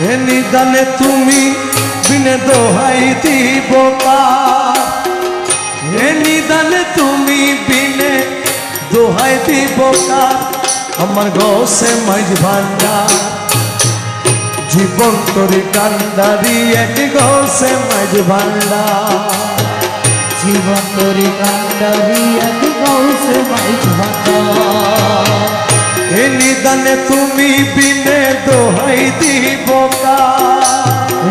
এ নিদানে তুমি বিনে দোহাই দিব? এ নিদানে তুমি বিনে দোহাই দিব? আমার গসে মাইজ ভান্ডার জীবন তরি কান্দারি এক গসে মাইজ ভান্ডার জীবন তরি কান্ডারি, এক গৌসে মাইজ ভাতা এ নিদানে তুমি বিনে দোহাই দিব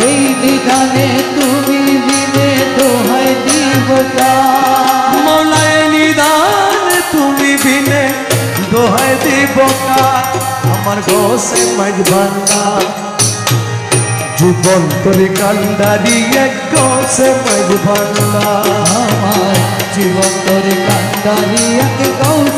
এই নিদানে তুমি দিনে দোহাই দিব মৌলায় নিদান তুমি বিনে দোহাই দিব আমার গোসে ভান্ডার জীবন তরি কান্ডারি এক গোসে মাঝ আমার জীবন তরি কান্ডারি এক গৌসে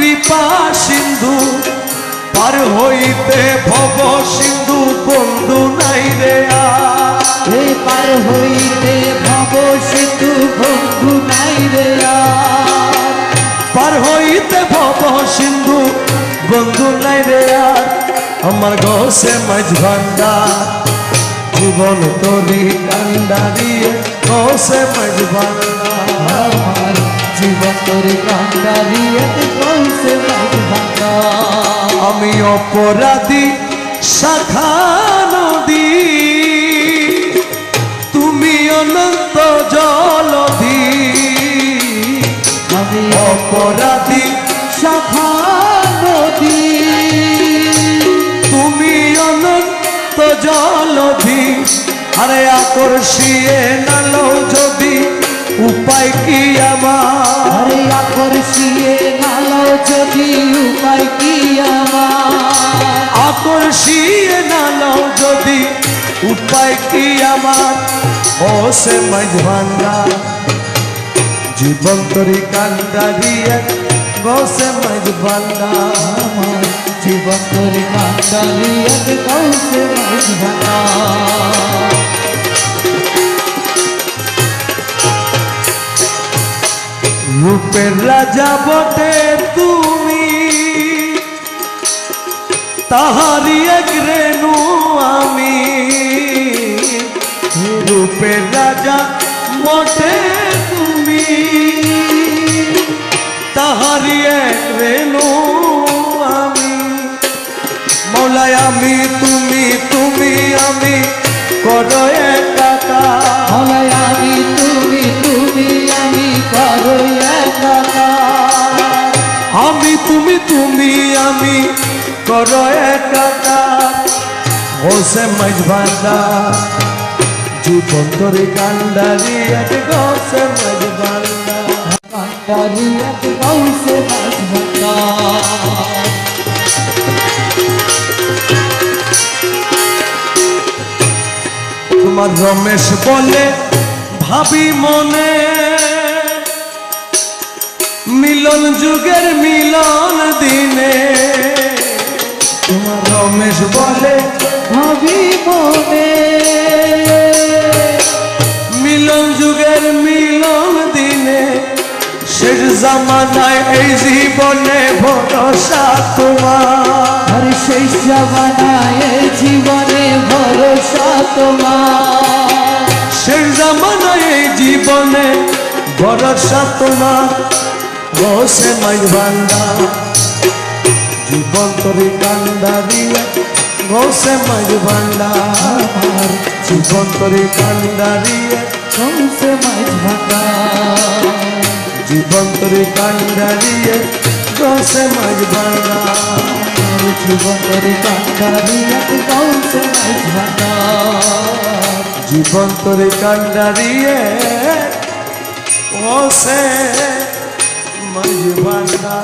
কৃপা সিন্ধু পার হইতে ভব সিন্ধু বন্ধু নাই রে পার হইতে ভব সিন্ধু বন্ধু নাই রে। পার হইতে ভব সিন্ধু বন্ধু নাই রে আর। আমার গসে মাঝ ভান্ডার জীবন তরি কান্ডারিয়ে গসে মাঝ ভান্ডার আমার জীবন তরি কান্ডারি মাইজ আমি অপরাধী শাখা নদী। তুমি অনন্ত জলধি আমি অপরাধী শাখা নদী। তুমি অনন্ত জলধি আরে আকর্ষিয়ে নালো যদি উপায় কি আমার? আকর্ষিয়ে নালো যদি উপায় কি আমার? আকর্ষিয়ে নালো যদি উপায় কি আমার? ও সে মাঝ ভান্ডার জীবন তরি কান্ডারিয়ে গসে মাঝ ভান্ডার আমার জীবন তরি কান্ডারি এক গৌসে মাইজ রূপের রাজা বটে তুমি। তাহারি এক রেণু আমি। রূপের রাজা বটে তুমি। তাহারি এক রেণু আমি। মৌলায় আমি, তুমি তুমি আমি করো আমি করো একাকার হোসে মাঝ ভান্ডার কান্ডারি এক গোসে মাঝ কান্ডারি এক গৌসে মাইজ তোমার রমেশ বলে, ভাবি মনে। মিলন যুগের মিলন দিনে যুগের মিলন দিনে শেষ জামানায় এই জীবনে ভরসা তোমার। সেই জমানায় জীবনে ভরসা তোমার। শেষ জামানায় এই জীবনে ভরসা তোমার। বসে মাই বান্দা জীবন তরি কান্দা দিয়ে বসে মাই বান্দা জীবন তরি কান্দা দিয়ে গৌসে মাইজ ভাতা জীবন তরি কান্দা দিয়ে বসে মাই আর জীবন কান্ডারি এক গৌসে মাইজ ভাতা জীবন তরি কান্দা দিয়ে মাই বান্দা